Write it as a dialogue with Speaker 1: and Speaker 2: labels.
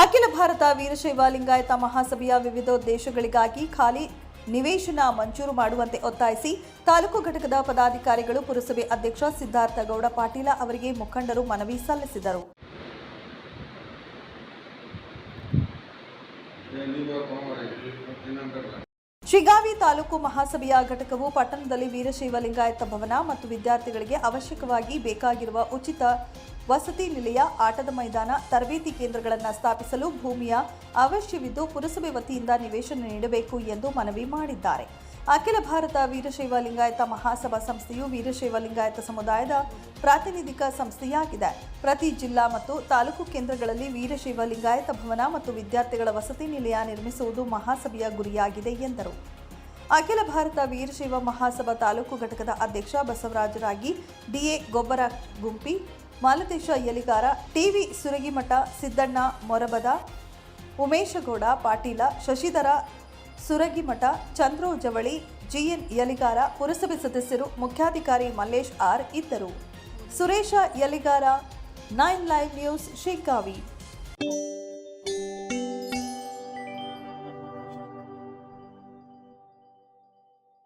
Speaker 1: ಅಖಿಲ ಭಾರತ ವೀರಶೈವ ಲಿಂಗಾಯತ ಮಹಾಸಭೆಯ ವಿವಿಧ ದೇಶಗಳಿಗಾಗಿ ಖಾಲಿ ನಿವೇಶನ ಮಂಜೂರು ಮಾಡುವಂತೆ ಒತ್ತಾಯಿಸಿ ತಾಲೂಕು ಘಟಕದ ಪದಾಧಿಕಾರಿಗಳು ಪುರಸಭೆ ಅಧ್ಯಕ್ಷ ಸಿದ್ಧಾರ್ಥ ಗೌಡ ಪಾಟೀಲ ಅವರಿಗೆ ಮುಖಂಡರು ಮನವಿ ಸಲ್ಲಿಸಿದರು. ಶಿಗಾವಿ ತಾಲೂಕು ಮಹಾಸಭೆಯ ಘಟಕವು ಪಟ್ಟಣದಲ್ಲಿ ವೀರಶೈವ ಲಿಂಗಾಯತ ಭವನ ಮತ್ತು ವಿದ್ಯಾರ್ಥಿಗಳಿಗೆ ಅವಶ್ಯಕವಾಗಿ ಬೇಕಾಗಿರುವ ಉಚಿತ ವಸತಿ ನಿಲಯ, ಆಟದ ಮೈದಾನ, ತರಬೇತಿ ಕೇಂದ್ರಗಳನ್ನು ಸ್ಥಾಪಿಸಲು ಭೂಮಿಯ ಅವಶ್ಯವಿದ್ದು ಪುರಸಭೆ ವತಿಯಿಂದ ನಿವೇಶನ ನೀಡಬೇಕು ಎಂದು ಮನವಿ ಮಾಡಿದ್ದಾರೆ. ಅಖಿಲ ಭಾರತ ವೀರಶೈವ ಲಿಂಗಾಯತ ಮಹಾಸಭಾ ಸಂಸ್ಥೆಯು ವೀರಶೈವ ಲಿಂಗಾಯತ ಸಮುದಾಯದ ಪ್ರಾತಿನಿಧಿಕ ಸಂಸ್ಥೆಯಾಗಿದೆ. ಪ್ರತಿ ಜಿಲ್ಲಾ ಮತ್ತು ತಾಲೂಕು ಕೇಂದ್ರಗಳಲ್ಲಿ ವೀರಶೈವ ಲಿಂಗಾಯತ ಭವನ ಮತ್ತು ವಿದ್ಯಾರ್ಥಿಗಳ ವಸತಿ ನಿಲಯ ನಿರ್ಮಿಸುವುದು ಮಹಾಸಭೆಯ ಗುರಿಯಾಗಿದೆ ಎಂದರು. ಅಖಿಲ ಭಾರತ ವೀರಶೈವ ಮಹಾಸಭಾ ತಾಲೂಕು ಘಟಕದ ಅಧ್ಯಕ್ಷ ಬಸವರಾಜರಾಗಿ ಡಿಎ ಗೊಬ್ಬರ ಗುಂಪಿ ಮಾಲತೇಶ ಯಲಿಗಾರ, ಟಿವಿ ಸುರಗಿಮಠ ಸಿದ್ದಣ್ಣ ಮೊರಬದ, ಉಮೇಶಗೌಡ ಪಾಟೀಲ, ಶಶಿಧರ ಸುರಗಿಮಠ ಚಂದ್ರು ಜವಳಿ, ಜಿಎನ್ ಯಲಿಗಾರ, ಪುರಸಭೆ ಸದಸ್ಯರು, ಮುಖ್ಯಾಧಿಕಾರಿ ಮಲ್ಲೇಶ್ ಆರ್ ಇದ್ದರು. Suresh Yaligar, nine live news Shiggavi